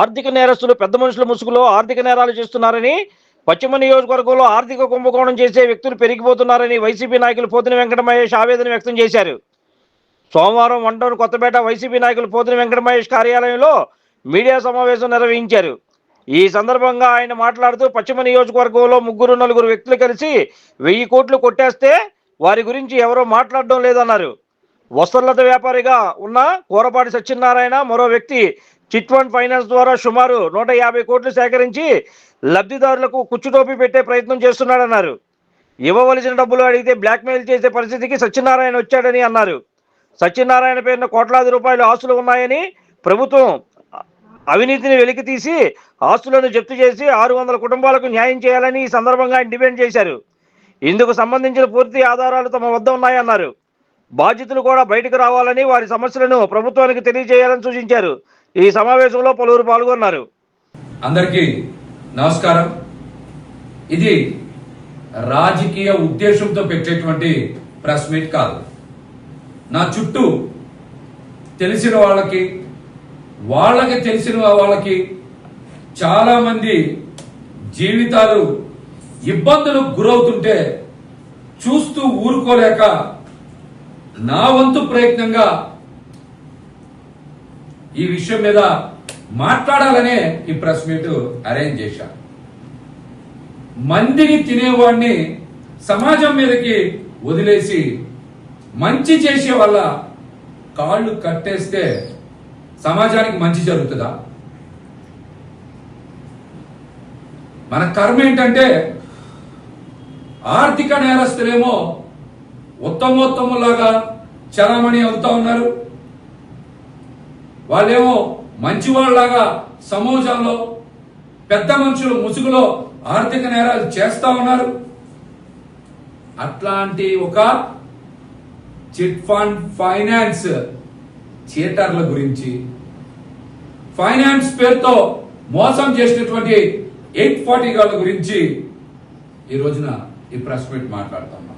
ఆర్థిక నేరస్తులు పెద్ద మనుషుల ముసుగులో ఆర్థిక నేరాలు చేస్తున్నారని పశ్చిమ నియోజకవర్గంలో ఆర్థిక కుంభకోణం చేసే వ్యక్తులు పెరిగిపోతున్నారని వైసీపీ నాయకులు పోతిన వెంకట మహేష్ ఆవేదన వ్యక్తం చేశారు. సోమవారం వన్ కొత్తపేట వైసీపీ నాయకులు పోతిన వెంకట మహేష్ కార్యాలయంలో మీడియా సమావేశం నిర్వహించారు. ఈ సందర్భంగా ఆయన మాట్లాడుతూ పశ్చిమ నియోజకవర్గంలో ముగ్గురు నలుగురు వ్యక్తులు కలిసి వెయ్యి కోట్లు కొట్టేస్తే వారి గురించి ఎవరో మాట్లాడడం లేదన్నారు. వస్త్రలత వ్యాపారిగా ఉన్న కూరపాటి సత్యనారాయణ మరో వ్యక్తి చిట్ ఫండ్ ఫైనాన్స్ ద్వారా సుమారు నూట యాభై కోట్లు సేకరించి లబ్ధిదారులకు కుచ్చుటోపి పెట్టే ప్రయత్నం చేస్తున్నాడన్నారు. ఇవ్వవలసిన డబ్బులు అడిగితే బ్లాక్మెయిల్ చేసే పరిస్థితికి సత్యనారాయణ వచ్చాడని అన్నారు. సత్యనారాయణ పేరున కోట్లాది రూపాయలు ఆస్తులు ఉన్నాయని ప్రభుత్వం అవినీతిని వెలికి తీసి ఆస్తులను జప్తు చేసి ఆరు వందల కుటుంబాలకు న్యాయం చేయాలని ఈ సందర్భంగా ఆయన డిమాండ్ చేశారు. ఇందుకు సంబంధించిన పూర్తి ఆధారాలు తమ వద్ద ఉన్నాయన్నారు. బాధితులు కూడా బయటకు రావాలని వారి సమస్యలను ప్రభుత్వానికి తెలియజేయాలని సూచించారు. ఈ సమావేశంలో పలువురు పాల్గొన్నారు. అందరికీ నమస్కారం. ఇది రాజకీయ ఉద్దేశంతో పెట్టేటువంటి ప్రెస్ మీట్ కాదు. నా చుట్టూ తెలిసిన వాళ్ళకి వాళ్ళకి తెలిసిన వాళ్ళకి చాలా మంది జీవితాలు ఇబ్బందులకు గురవుతుంటే చూస్తూ ఊరుకోలేక నా వంతు ప్రయత్నంగా ఈ విషయం మీద మాట్లాడాలనే ఈ ప్రెస్ మీట్ అరేంజ్ చేశా. మందిని తినేవాడిని సమాజం మీదకి వదిలేసి మంచి చేసే వల్ల కాళ్ళు కట్టేస్తే సమాజానికి మంచి జరుగుతుందా? మన కర్మ ఏంటంటే ఆర్థిక నేరస్తులేమో ఉత్తమోత్తములాగా చలామణి అవుతా ఉన్నారు. వాళ్ళేమో మంచివాళ్ళలాగా సమాజంలో పెద్ద మనుషులు ముసుగులో ఆర్థిక నేరాలు చేస్తా ఉన్నారు. అట్లాంటి ఒక చిట్ ఫండ్ ఫైనాన్స్ థియేటర్ల గురించి ఫైనాన్స్ పేరుతో మోసం చేసినటువంటి ఎయిట్ ఫార్టీ గార్ల గురించి ఈ రోజున ఈ ప్రెస్ మీట్ మాట్లాడుతున్నాం.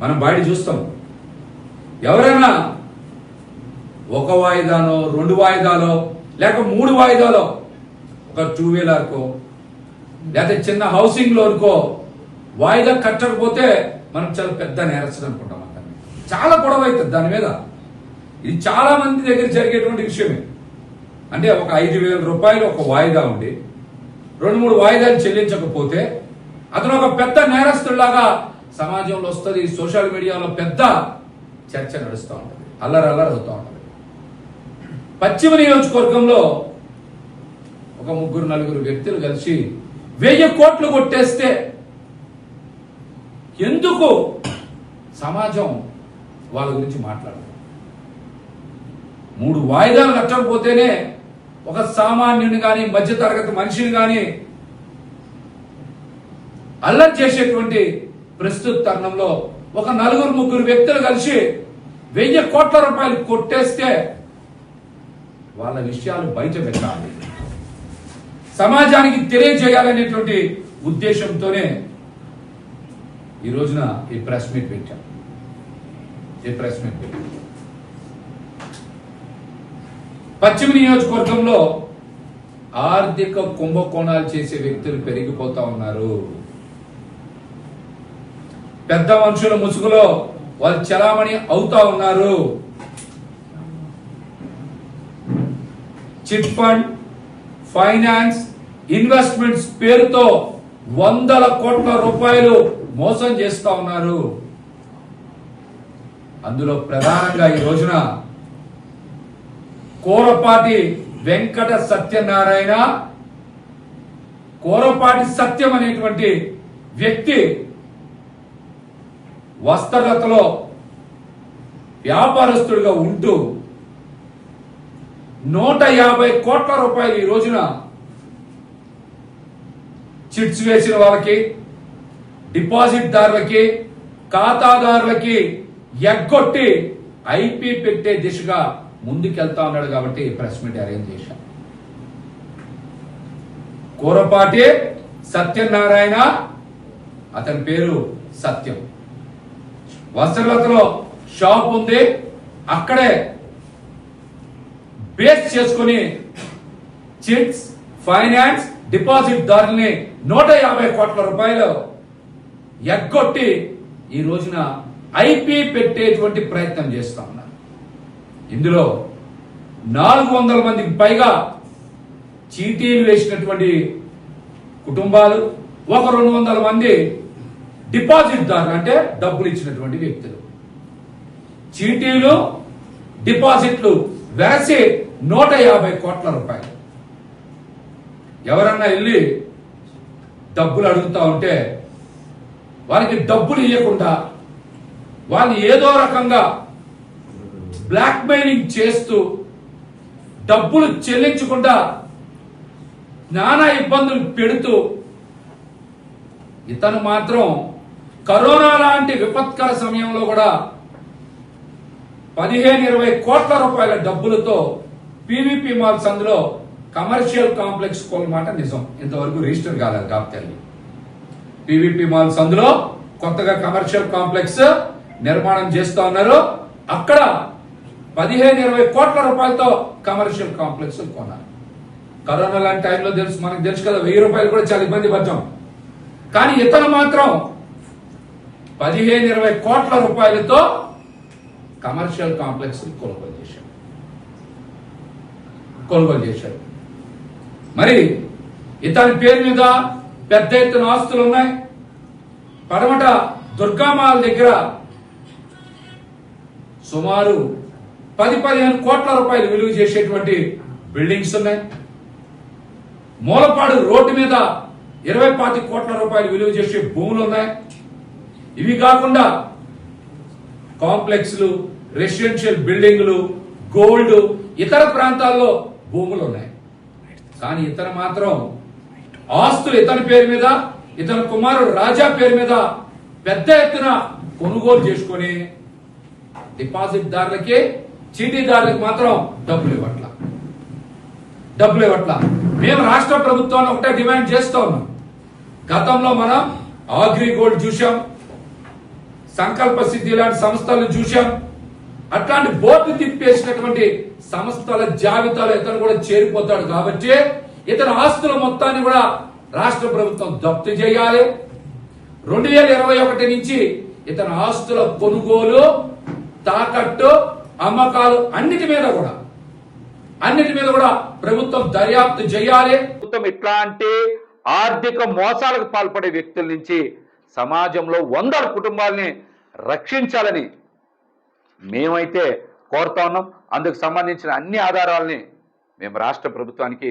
మనం బయట చూస్తాం. ఎవరైనా ఒక వాయిదానో రెండు వాయిదాలో లేక మూడు వాయిదాలో. ఒక టూ వీలర్కో లేకపోతే చిన్న హౌసింగ్ లోన్కో వాయిదా కట్టకపోతే మనం చాలా పెద్ద నేరస్తుంది అనుకుంటాం అక్కడ చాలా గొడవ అవుతుంది దాని మీద. ఇది చాలా మంది దగ్గర జరిగేటువంటి విషయమే. అంటే ఒక ఐదు వేల రూపాయలు ఒక వాయిదా ఉండి రెండు మూడు వాయిదాలు చెల్లించకపోతే అతను ఒక పెద్ద నేరస్తుడిలాగా సమాజంలో వస్తుంది సోషల్ మీడియాలో పెద్ద చర్చ నడుస్తూ ఉంటుంది. అల్లరి అల్లరి అవుతూ ఉంటుంది. పశ్చిమ నియోజకవర్గంలో ఒక ముగ్గురు నలుగురు వ్యక్తులు కలిసి వెయ్యి కోట్లు కొట్టేస్తే ఎందుకు సమాజం వాళ్ళ గురించి మాట్లాడదు? మూడు వాయిదాలు కట్టకపోతేనే ఒక సామాన్యుని కానీ మధ్యతరగతి మనిషిని కానీ అల్లరి చేసేటువంటి ప్రస్తుత తరుణంలో ఒక నలుగురు ముగ్గురు వ్యక్తులు కలిసి వెయ్యి కోట్ల రూపాయలు కొట్టేస్తే వాళ్ళ విషయాలు బయట పెట్టాలి. సమాజానికి తెలియజేయాలనేటువంటి ఉద్దేశంతోనే ఈ రోజున ఈ ప్రెస్ మీట్ పెట్టాం. ఈ ప్రెస్ మీట్ పెట్టాం. పశ్చిమ నియోజకవర్గంలో ఆర్థిక కుంభకోణాలు చేసే వ్యక్తులు పెరిగిపోతా ఉన్నారు. పెద్ద మనుషుల ముసుగులో వాళ్ళు చలామణి అవుతా ఉన్నారు. చిట్ ఫండ్ ఫైనాన్స్ ఇన్వెస్ట్మెంట్స్ పేరుతో వందల కోట్ల రూపాయలు మోసం చేస్తా ఉన్నారు. అందులో ప్రధానంగా ఈ రోజున కోరపాటి వెంకట సత్యనారాయణ కోరపాటి సత్యం అనేటువంటి వ్యక్తి వస్త్రలతలో వ్యాపారస్తుడిగా ఉంటూ నూట యాభై కోట్ల రూపాయలు ఈ రోజున చిట్స్ వేసిన వాళ్ళకి డిపాజిట్ దారులకి ఖాతాదారులకి ఎగ్గొట్టి ఐపీ పెట్టే దిశగా ముందుకెళ్తా ఉన్నాడు కాబట్టి ప్రెస్ మీట్ అరేంజ్ చేశాం కూరపాటి సత్యనారాయణ అతని పేరు సత్యం. వస్త్రలతలో షాప్ ఉంది అక్కడే బేస్ చేసుకుని చిట్స్ ఫైనాన్స్ డిపాజిట్ దారుల్ని నూట యాభై కోట్ల రూపాయలు ఎగ్గొట్టి ఈ రోజున ఐపీ పెట్టేటువంటి ప్రయత్నం చేస్తా ఉన్నారు. ఇందులో నాలుగు వందల మందికి పైగా చీటీలు వేసినటువంటి కుటుంబాలు ఒక రెండు వందల మంది డిపాజిట్ దారులు అంటే డబ్బులు ఇచ్చినటువంటి వ్యక్తులు. చీటీలు డిపాజిట్లు వేసి నూట యాభై కోట్ల రూపాయలు. ఎవరన్నా వెళ్ళి డబ్బులు అడుగుతా ఉంటే వారికి డబ్బులు ఇవ్వకుండా వాళ్ళు ఏదో రకంగా బ్లాక్మెయిలింగ్ చేస్తూ డబ్బులు చెల్లించకుండా నానా ఇబ్బందులు పెడుతూ ఇతను మాత్రం కరోనా లాంటి విపత్కర సమయంలో కూడా పదిహేను ఇరవై కోట్ల రూపాయల డబ్బులతో పీవీపీ మాల్స్ అందులో కమర్షియల్ కాంప్లెక్స్ కోల్మాట నిజం. ఇంతవరకు రిజిస్టర్ కాలేదు కాబట్టి పీవీపీ మాల్స్ అందులో కొత్తగా కమర్షియల్ కాంప్లెక్స్ నిర్మాణం చేస్తా ఉన్నారు. అక్కడ పదిహేను ఇరవై కోట్ల రూపాయలతో కమర్షియల్ కాంప్లెక్స్ కొన్నారు. కరోనా లాంటి టైంలో తెలుసు మనకు తెలుసు కదా వెయ్యి రూపాయలు కూడా చాలా ఇబ్బంది పడ్డాం. కానీ ఇతను మాత్రం పదిహేను ఇరవై కోట్ల రూపాయలతో కమర్షియల్ కాంప్లెక్స్ కొనుగోలు చేశాడు కొనుగోలు చేశాడు మరి ఇతని పేరు మీద పెద్ద ఎత్తున ఆస్తులు ఉన్నాయి. పడమట దుర్గామాల దగ్గర సుమారు పది పదిహేను కోట్ల రూపాయలు విలువ చేసేటువంటి బిల్డింగ్స్ ఉన్నాయి. మూలపాడు రోడ్డు మీద ఇరవై పాతి కోట్ల రూపాయలు విలువ చేసే భూములు ఉన్నాయి. ఇవి కాకుండా కాంప్లెక్స్లు రెసిడెన్షియల్ బిల్డింగ్లు గోల్డ్ ఇతర ప్రాంతాల్లో భూములు ఉన్నాయి కానీ ఇతను మాత్రం ఆస్తులు ఇతని పేరు మీద ఇతని కుమారుడు రాజా పేరు మీద పెద్ద ఎత్తున కొనుగోలు చేసుకొని డిపాజిట్ దారులకి చీటీదారులకు మాత్రం డబ్బులు ఇవ్వట్ల. డబ్బులు ఇవ్వట్ల. మేము రాష్ట్ర ప్రభుత్వాన్ని ఒకటే డిమాండ్ చేస్తా ఉన్నాం. గతంలో మనం ఆగ్రి గోల్డ్ చూసాం సంకల్ప సిద్ధి లాంటి సంస్థలను చూసాం అట్లాంటి బోర్డు తిప్పేసినటువంటి సంస్థల జాబితాలో ఇతను కూడా చేరిపోతాడు కాబట్టి ఇతని ఆస్తుల మొత్తాన్ని కూడా రాష్ట్ర ప్రభుత్వం జప్తు చేయాలి. రెండు వేల ఇరవై ఒకటి నుంచి ఇతని ఆస్తుల కొనుగోలు తాకట్టు అమ్మకాలు అన్నిటి మీద కూడా అన్నిటి మీద కూడా ప్రభుత్వం దర్యాప్తు చేయాలి. ప్రభుత్వం ఇట్లాంటి ఆర్థిక మోసాలకు పాల్పడే వ్యక్తుల నుంచి సమాజంలో వందల కుటుంబాలని రక్షించాలని మేమైతే కోరుతా ఉన్నాం. అందుకు సంబంధించిన అన్ని ఆధారాలని మేము రాష్ట్ర ప్రభుత్వానికి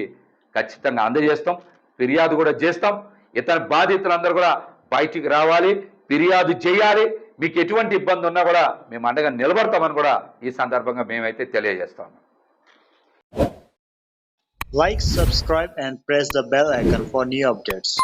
ఖచ్చితంగా అందజేస్తాం. ఫిర్యాదు కూడా చేస్తాం. ఇతర బాధితులందరూ కూడా బయటికి రావాలి ఫిర్యాదు చేయాలి. మీకు ఎటువంటి ఇబ్బంది ఉన్నా కూడా మేము అండగా నిలబడతామని కూడా ఈ సందర్భంగా మేమైతే తెలియజేస్తాం. Like subscribe and press the bell icon for new updates